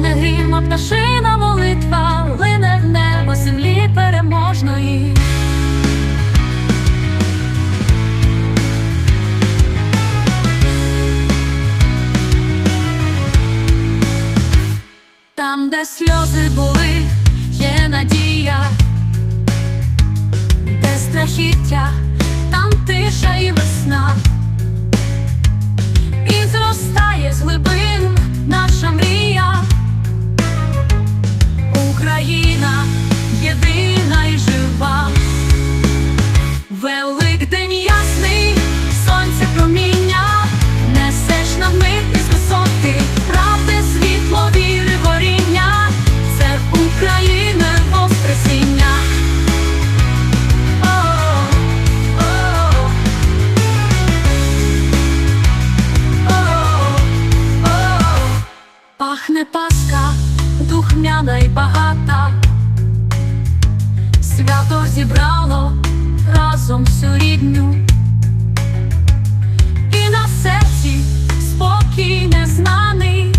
мене гріма пташина молитва, лине в небо землі переможної. Там, де сльози були, є надія, де страхіття, там тиша. не паска, духмяна й багата, свято зібрало разом всю рідню, і на серці спокій незнаний,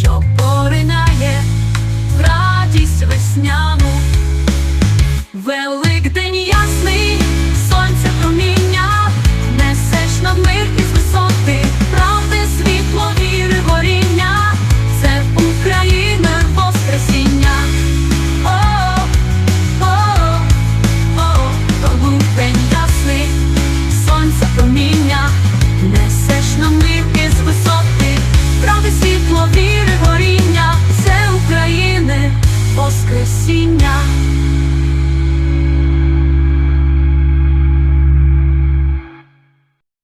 що поринає радість весня.